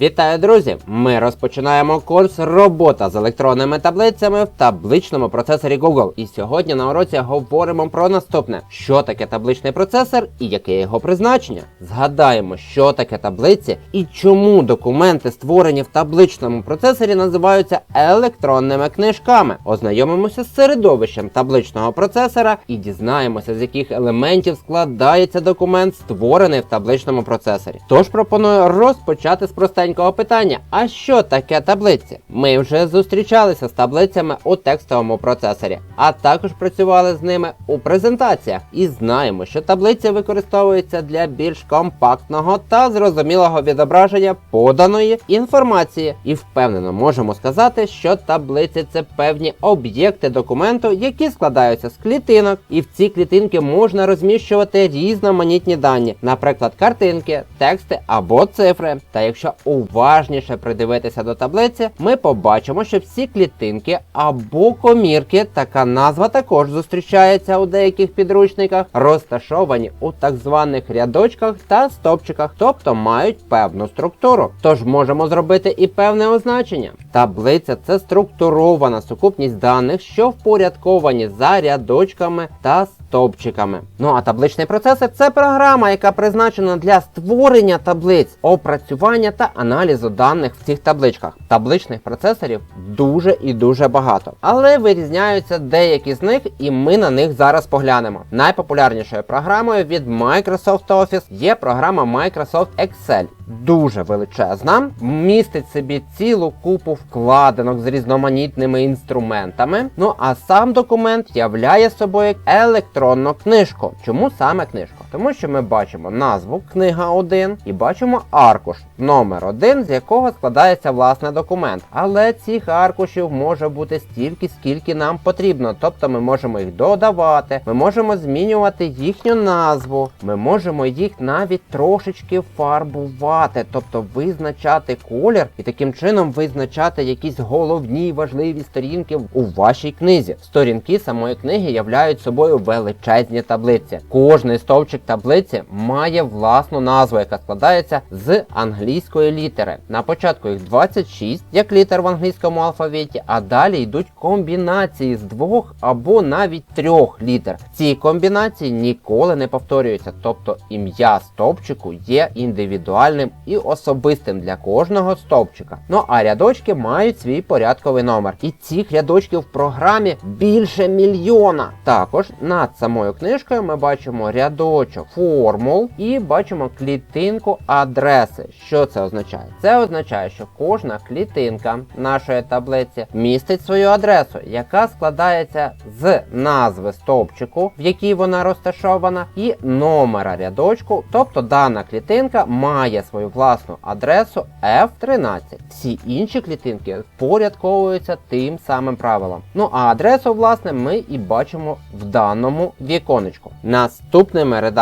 Вітаю, друзі! Ми розпочинаємо курс робота з електронними таблицями в табличному процесорі Google. І сьогодні на уроці говоримо про наступне: що таке табличний процесор і яке його призначення. Згадаємо, що таке таблиці і чому документи, створені в табличному процесорі, називаються електронними книжками. Ознайомимося з середовищем табличного процесора і дізнаємося, з яких елементів складається документ, створений в табличному процесорі. Тож пропоную розпочати з простенького питання: а що таке таблиці? Ми вже зустрічалися з таблицями у текстовому процесорі, а також працювали з ними у презентаціях і знаємо, що таблиця використовується для більш компактного та зрозумілого відображення поданої інформації. І впевнено можемо сказати, що таблиці це певні об'єкти документу, які складаються з клітинок, і в ці клітинки можна розміщувати різноманітні дані, наприклад, картинки, тексти або цифри. Та якщо уважніше придивитися до таблиці, ми побачимо, що всі клітинки або комірки, така назва також зустрічається у деяких підручниках, розташовані у так званих рядочках та стопчиках, тобто мають певну структуру. Тож можемо зробити і певне означення. Таблиця це структурована сукупність даних, що впорядковані за рядочками та стовпчиками. Ну а табличний процесор це програма, яка призначена для створення таблиць, опрацювання та аналізу даних в цих табличках. Табличних процесорів дуже і дуже багато, але вирізняються деякі з них, і ми на них зараз поглянемо. Найпопулярнішою програмою від Microsoft Office є програма Microsoft Excel. Дуже величезна, містить собі цілу купу вкладинок з різноманітними інструментами. Ну а сам документ являє собою електронну книжку. Чому саме книжку? Тому що ми бачимо назву книга 1 і бачимо аркуш номер 1, з якого складається власне документ. Але цих аркушів може бути стільки, скільки нам потрібно. Тобто ми можемо їх додавати, ми можемо змінювати їхню назву, ми можемо їх навіть трошечки фарбувати, тобто визначати колір і таким чином визначати якісь головні важливі сторінки у вашій книзі. Сторінки самої книги являють собою величезні таблиці. Кожний стовпчик таблиці має власну назву, яка складається з англійської літери. На початку їх 26, як літер в англійському алфавіті, а далі йдуть комбінації з двох або навіть трьох літер. Ці комбінації ніколи не повторюються, тобто ім'я стовпчику є індивідуальним і особистим для кожного стовпчика. Ну а рядочки мають свій порядковий номер. І цих рядочків в програмі більше мільйона. Також над самою книжкою ми бачимо рядочок формул і бачимо клітинку адреси. Що це означає? Це означає, що кожна клітинка нашої таблиці містить свою адресу, яка складається з назви стовпчику, в якій вона розташована, і номера рядочку. Тобто дана клітинка має свою власну адресу F13. Всі інші клітинки впорядковуються тим самим правилом. Ну а адресу, власне, ми і бачимо в даному віконечку. Наступними редакторами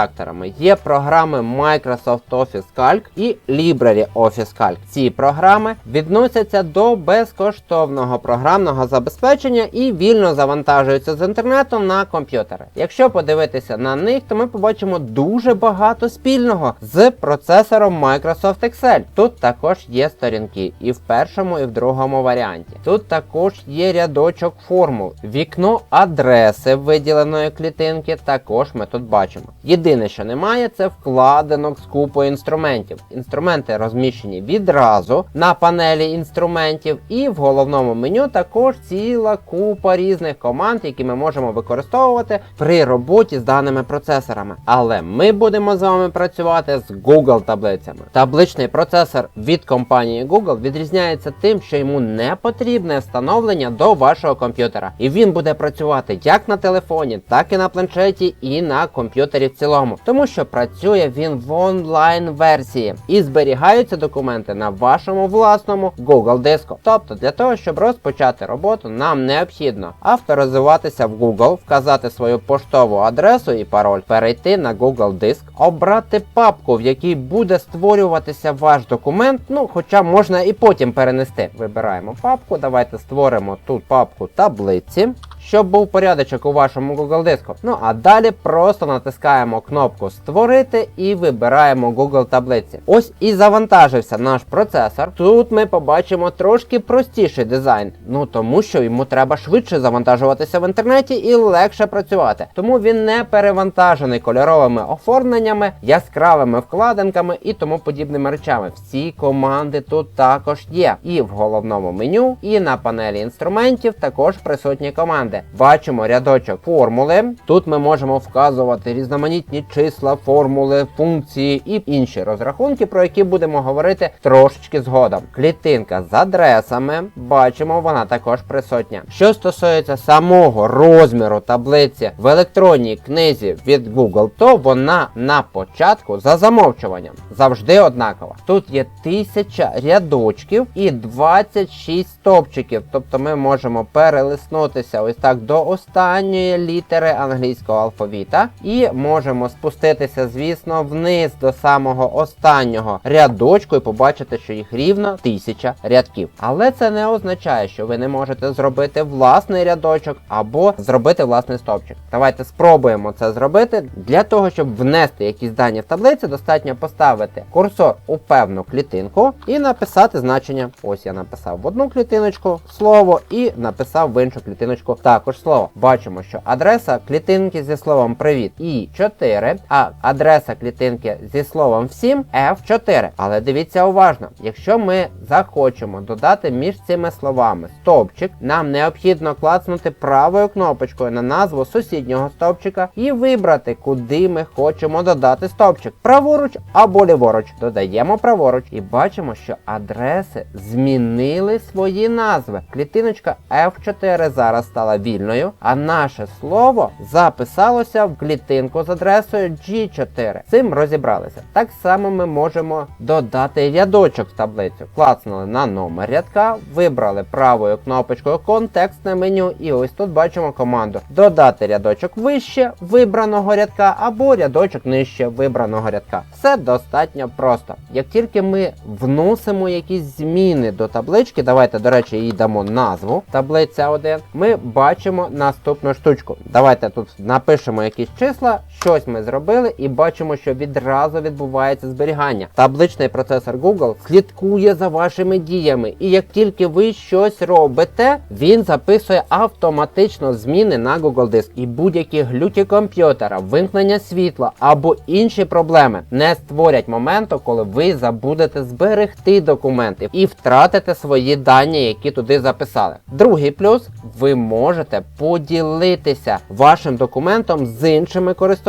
є програми Microsoft Office Calc і LibreOffice Calc. Ці програми відносяться до безкоштовного програмного забезпечення і вільно завантажуються з інтернету на комп'ютери. Якщо подивитися на них, то ми побачимо дуже багато спільного з процесором Microsoft Excel. Тут також є сторінки і в першому, і в другому варіанті. Тут також є рядочок формул, вікно адреси виділеної клітинки. Також ми тут бачимо. Що немає, це вкладинок з купою інструментів. Інструменти розміщені відразу на панелі інструментів, і в головному меню також ціла купа різних команд, які ми можемо використовувати при роботі з даними процесорами. Але ми будемо з вами працювати з Google таблицями. Табличний процесор від компанії Google відрізняється тим, що йому не потрібне встановлення до вашого комп'ютера, і він буде працювати як на телефоні, так і на планшеті, і на комп'ютері в цілому, тому що працює він в онлайн версії і зберігаються документи на вашому власному Google диску. Тобто для того, щоб розпочати роботу, нам необхідно авторизуватися в Google, вказати свою поштову адресу і пароль, перейти на Google диск, обрати папку, в якій буде створюватися ваш документ. Ну, хоча можна і потім перенести. Вибираємо папку. Давайте створимо тут папку таблиці. Щоб був порядочок у вашому Google диску. Ну а далі просто натискаємо кнопку Створити і вибираємо Google таблиці. Ось і завантажився наш процесор. Тут ми побачимо трошки простіший дизайн. Ну тому що йому треба швидше завантажуватися в інтернеті і легше працювати. Тому він не перевантажений кольоровими оформленнями, яскравими вкладинками і тому подібними речами. Всі команди тут також є. І в головному меню, і на панелі інструментів також присутні команди. Бачимо рядочок формули. Тут ми можемо вказувати різноманітні числа, формули, функції і інші розрахунки, про які будемо говорити трошечки згодом. Клітинка з адресами. Бачимо, вона також присутня. Що стосується самого розміру таблиці в електронній книзі від Google, то вона на початку за замовчуванням завжди однакова. Тут є 1000 рядочків і 26 стовпчиків. Тобто ми можемо перелиснутися ось так до останньої літери англійського алфавіта, і можемо спуститися, звісно, вниз до самого останнього рядочку і побачити, що їх рівно 1000 рядків. Але це не означає, що ви не можете зробити власний рядочок або зробити власний стовпчик. Давайте спробуємо це зробити. Для того, щоб внести якісь дані в таблицю, достатньо поставити курсор у певну клітинку і написати значення. Ось я написав в одну клітиночку слово і написав в іншу клітиночку також слово. Бачимо, що адреса клітинки зі словом привіт і 4, а адреса клітинки зі словом всім F4. Але дивіться уважно, якщо ми захочемо додати між цими словами стовпчик, нам необхідно клацнути правою кнопочкою на назву сусіднього стовпчика і вибрати, куди ми хочемо додати стовпчик. Праворуч або ліворуч. Додаємо праворуч і бачимо, що адреси змінили свої назви. Клітиночка F4 зараз стала вільною, а наше слово записалося в клітинку з адресою G4. Цим розібралися. Так само ми можемо додати рядочок в таблицю. Клацнули на номер рядка, вибрали правою кнопочкою контекстне меню, і ось тут бачимо команду додати рядочок вище вибраного рядка або рядочок нижче вибраного рядка. Все достатньо просто. Як тільки ми вносимо якісь зміни до таблички, давайте, до речі, їй дамо назву таблиця 1, ми бачимо наступну штучку. Давайте тут напишемо якісь числа, щось ми зробили, і бачимо, що відразу відбувається зберігання. Табличний процесор Google слідкує за вашими діями, і як тільки ви щось робите, він записує автоматично зміни на Google Диск. І будь-які глюки комп'ютера, вимкнення світла або інші проблеми не створять моменту, коли ви забудете зберегти документи і втратите свої дані, які туди записали. Другий плюс ви можете поділитися вашим документом з іншими користувачами,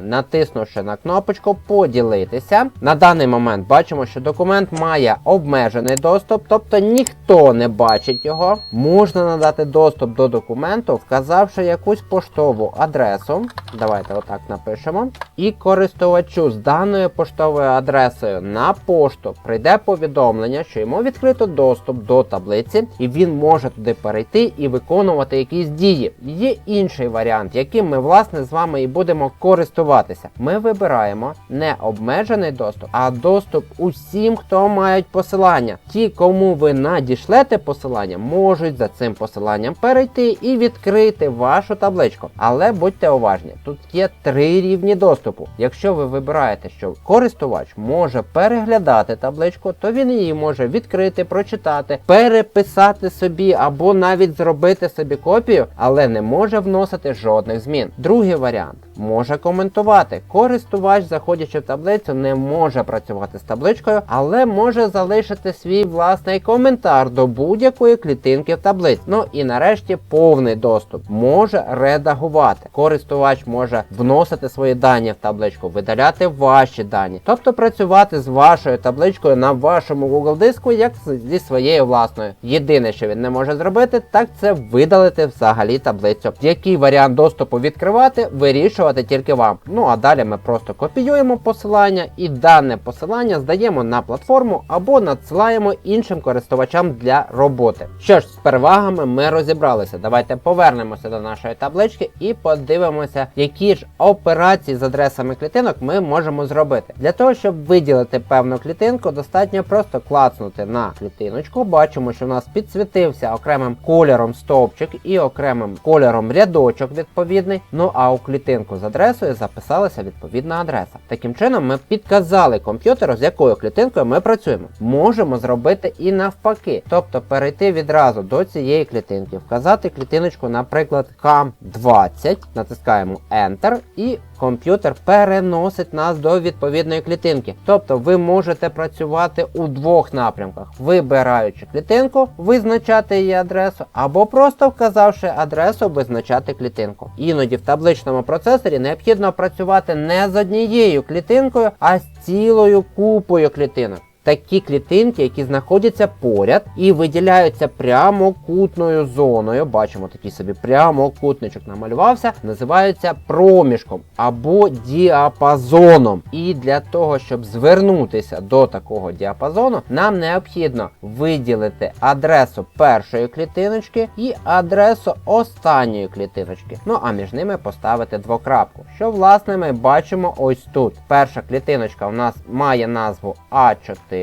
натиснувши на кнопочку Поділитися. На даний момент бачимо, що документ має обмежений доступ, тобто ніхто не бачить його. Можна надати доступ до документу, вказавши якусь поштову адресу. Давайте отак напишемо. І користувачу з даною поштовою адресою на пошту прийде повідомлення, що йому відкрито доступ до таблиці, і він може туди перейти і виконувати якісь дії. Є інший варіант, яким ми власне з вами і будемо користуватися. Ми вибираємо не обмежений доступ, а доступ усім, хто мають посилання. Ті, кому ви надішлете посилання, можуть за цим посиланням перейти і відкрити вашу табличку. Але будьте уважні, тут є три рівні доступу. Якщо ви вибираєте, що користувач може переглядати табличку, то він її може відкрити, прочитати, переписати собі або навіть зробити собі копію, але не може вносити жодних змін. Другий варіант може коментувати. Користувач, заходячи в таблицю, не може працювати з табличкою, але може залишити свій власний коментар до будь-якої клітинки в таблиці. Ну і нарешті повний доступ може редагувати. Користувач може вносити свої дані в табличку, видаляти ваші дані, тобто працювати з вашою табличкою на вашому Google диску, як зі своєю власною. Єдине, що він не може зробити, так це видалити взагалі таблицю. Який варіант доступу відкривати, вирішувати тільки вам. Ну а далі ми просто копіюємо посилання і дане посилання здаємо на платформу або надсилаємо іншим користувачам для роботи. Що ж, з перевагами ми розібралися. Давайте повернемося до нашої таблички і подивимося, які ж операції з адресами клітинок ми можемо зробити. Для того, щоб виділити певну клітинку, достатньо просто клацнути на клітиночку. Бачимо, що у нас підсвітився окремим кольором стовпчик і окремим кольором рядочок відповідний. Ну а у клітинку з адресою записалася відповідна адреса. Таким чином, ми підказали комп'ютеру, з якою клітинкою ми працюємо. Можемо зробити і навпаки, тобто перейти відразу до цієї клітинки, вказати клітиночку, наприклад, К20, натискаємо Enter і комп'ютер переносить нас до відповідної клітинки. Тобто ви можете працювати у двох напрямках, вибираючи клітинку, визначати її адресу, або просто вказавши адресу, визначати клітинку. Іноді в табличному процесорі необхідно працювати не з однією клітинкою, а з цілою купою клітинок. Такі клітинки, які знаходяться поряд і виділяються прямокутною зоною. Бачимо, такий собі прямокутничок намалювався, називаються проміжком або діапазоном. І для того, щоб звернутися до такого діапазону, нам необхідно виділити адресу першої клітиночки і адресу останньої клітиночки. Ну а між ними поставити двокрапку. Що власне ми бачимо ось тут. Перша клітиночка у нас має назву А4,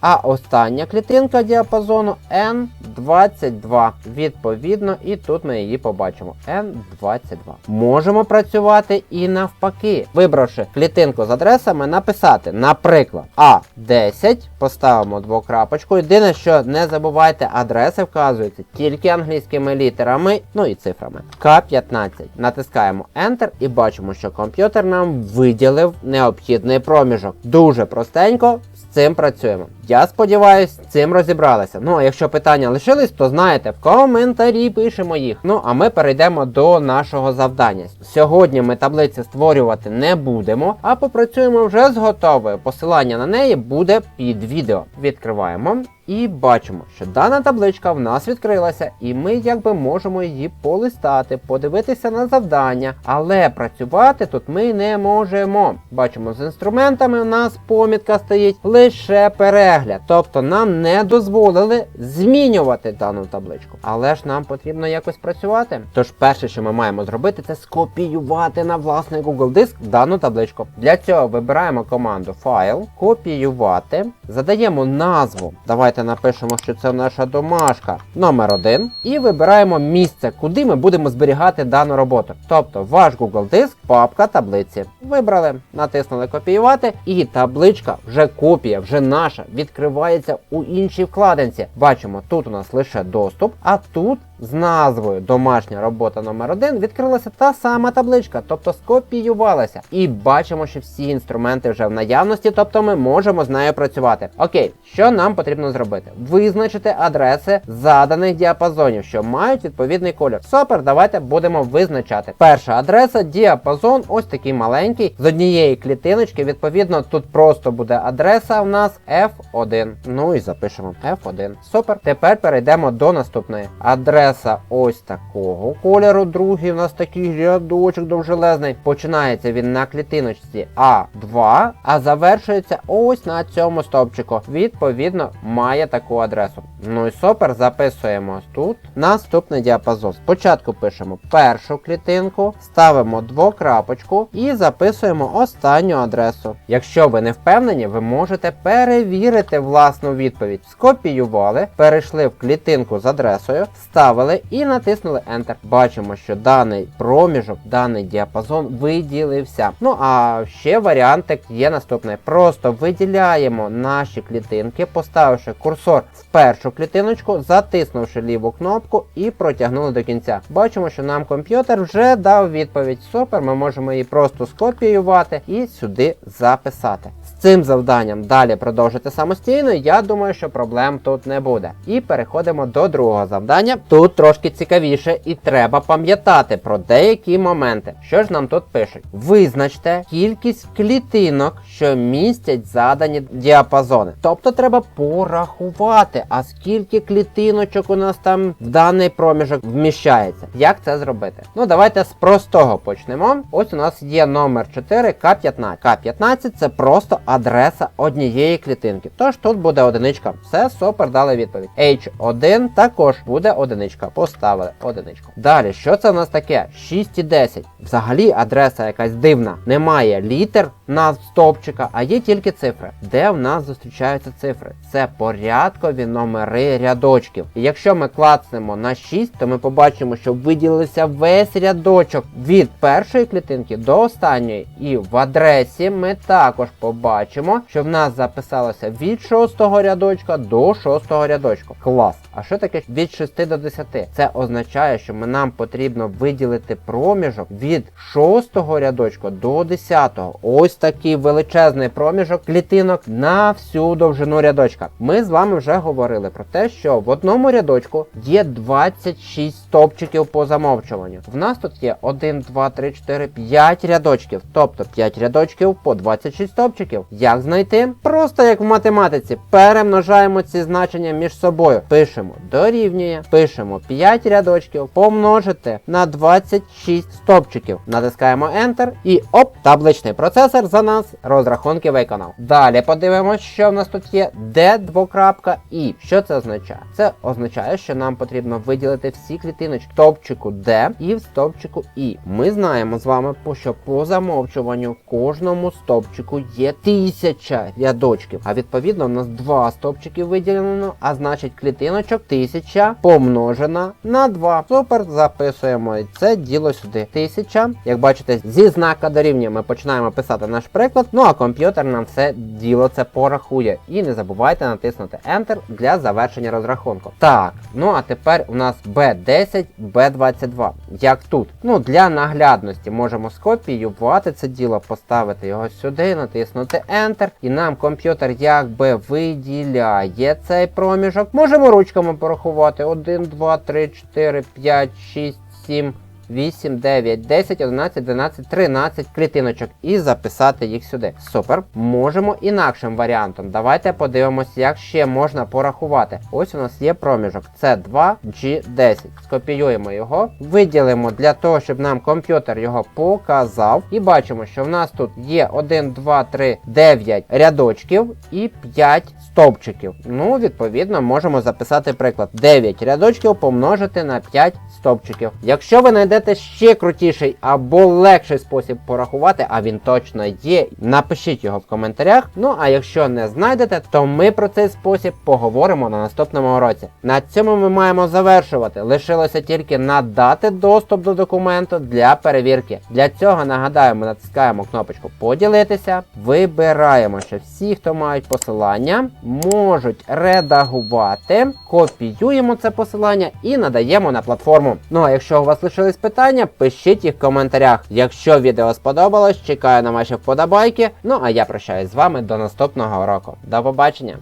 а остання клітинка діапазону N22. Відповідно, і тут ми її побачимо. N22. Можемо працювати і навпаки. Вибравши клітинку з адресами, написати, наприклад, А10, поставимо двокрапочку. Єдине, що не забувайте, адреси вказуються тільки англійськими літерами, ну і цифрами. К15. Натискаємо Enter і бачимо, що комп'ютер нам виділив необхідний проміжок. Дуже простенько. Цим працюємо. Я сподіваюсь, з цим розібралися. Ну а якщо питання лишились, то знаєте, в коментарі пишемо їх. Ну а ми перейдемо до нашого завдання. Сьогодні ми таблиці створювати не будемо, а попрацюємо вже з готовою. Посилання на неї буде під відео. Відкриваємо. І бачимо, що дана табличка в нас відкрилася, і ми якби можемо її полистати, подивитися на завдання, але працювати тут ми не можемо. Бачимо, з інструментами у нас помітка стоїть лише перегляд. Тобто нам не дозволили змінювати дану табличку. Але ж нам потрібно якось працювати. Тож перше, що ми маємо зробити, це скопіювати на власний Google диск дану табличку. Для цього вибираємо команду Файл, копіювати, задаємо назву. Давайте напишемо, що це наша домашка номер 1 і вибираємо місце, куди ми будемо зберігати дану роботу. Тобто ваш Google диск, папка таблиці. Вибрали, натиснули копіювати, і табличка, вже копія, вже наша, відкривається у іншій вкладинці. Бачимо, тут у нас лише доступ, а тут з назвою Домашня робота номер 1 відкрилася та сама табличка, тобто скопіювалася. І бачимо, що всі інструменти вже в наявності, тобто ми можемо з нею працювати. Окей, що нам потрібно зробити? Визначити адреси заданих діапазонів, що мають відповідний колір. Супер, давайте будемо визначати. Перша адреса, діапазон, ось такий маленький, з однієї клітиночки. Відповідно, тут просто буде адреса у нас F1. Ну і запишемо F1. Супер. Тепер перейдемо до наступної. Адреса ось такого кольору. Другий у нас такий рядочок довжелезний. Починається він на клітиночці А2, а завершується ось на цьому стовпчику. Відповідно, має таку адресу. Ну і супер, записуємо тут наступний діапазон. Спочатку пишемо першу клітинку, ставимо двокрапочку і записуємо останню адресу. Якщо ви не впевнені, ви можете перевірити власну відповідь. Скопіювали, перейшли в клітинку з адресою, вставили і натиснули Enter. Бачимо, що даний проміжок, даний діапазон виділився. Ну а ще варіантик є наступний. Просто виділяємо наші клітинки, поставивши курсор в першу клітиночку, затиснувши ліву кнопку і протягнули до кінця. Бачимо, що нам комп'ютер вже дав відповідь. Супер, ми можемо її просто скопіювати і сюди записати. З цим завданням далі продовжити самостійно, я думаю, що проблем тут не буде. І переходимо до другого завдання. Тут трошки цікавіше, і треба пам'ятати про деякі моменти. Що ж нам тут пишуть? Визначте кількість клітинок, що містять задані діапазони. Тобто треба порахувати, а скільки клітиночок у нас там в даний проміжок вміщається. Як це зробити? Ну давайте з простого почнемо. Ось у нас є номер 4 К15. К15 це просто адреса однієї клітинки. Тож тут буде одиничка. Все супер, дали відповідь. H1 також буде одиничка. Поставили одиничку. Далі, що це у нас таке? 6 і 10. Взагалі адреса якась дивна. Немає літер на стовпчика, а є тільки цифри. Де в нас зустрічаються цифри? Це порядкові номери рядочків. І якщо ми клацнемо на 6, то ми побачимо, що виділився весь рядочок від першої клітинки до останньої. І в адресі ми також побачимо, що в нас записалося від шостого рядочка до шостого рядочка. Клас. А що таке від 6 до 10? Це означає, що ми- нам потрібно виділити проміжок від 6 рядочка до 10. Ось такий величезний проміжок клітинок на всю довжину рядочка. Ми з вами вже говорили про те, що в одному рядочку є 26 стовпчиків по замовчуванню. В нас тут є 1, 2, 3, 4, 5 рядочків, тобто 5 рядочків по 26 стовпчиків. Як знайти? Просто як в математиці. Перемножаємо ці значення між собою. Пишемо дорівнює, пишемо 5 рядочків, помножити на 26 стовпчиків. Натискаємо Enter і оп, табличний процесор за нас розрахунки виконав. Далі подивимося, що в нас тут є D двокрапка І. Що це означає? Це означає, що нам потрібно виділити всі клітиночки в стовпчику D і в стовпчику І. Ми знаємо з вами, що по замовчуванню в кожному стовпчику є тисяча рядочків. А відповідно, в нас два стовпчики виділено, а значить клітиночок тисяча помножена на 2. Супер, записуємо це діло сюди. Тисяча. Як бачите, зі знака дорівнює ми починаємо писати наш приклад. Ну а комп'ютер нам все діло це порахує. І не забувайте натиснути Enter для завершення розрахунку. Так, ну а тепер у нас B10, B22. Як тут? Ну, для наглядності можемо скопіювати це діло, поставити його сюди, натиснути Enter, і нам комп'ютер якби виділяє цей проміжок. Можемо ручками порахувати. 1, 2, 3, 4, 5, 6, 7. 8, 9, 10, 11, 12, 13 клітиночок і записати їх сюди. Супер. Можемо інакшим варіантом. Давайте подивимося, як ще можна порахувати. Ось у нас є проміжок. Це 2G10. Скопіюємо його, виділимо для того, щоб нам комп'ютер його показав. І бачимо, що в нас тут є 1, 2, 3, 9 рядочків і 5 стовпчиків. Ну, відповідно, можемо записати приклад. 9 рядочків помножити на 5 стовпчиків. Якщо ви знайдете ще крутіший або легший спосіб порахувати, а він точно є, напишіть його в коментарях. Ну а якщо не знайдете, то ми про цей спосіб поговоримо на наступному уроці. На цьому ми маємо завершувати. Лишилося тільки надати доступ до документу для перевірки. Для цього нагадаю, ми натискаємо кнопочку поділитися, вибираємо, що всі, хто мають посилання, можуть редагувати, копіюємо це посилання і надаємо на платформу. Ну а якщо у вас лишились питання, пишіть їх в коментарях. Якщо відео сподобалось, чекаю на ваші вподобайки. Ну а я прощаюсь з вами до наступного року. До побачення!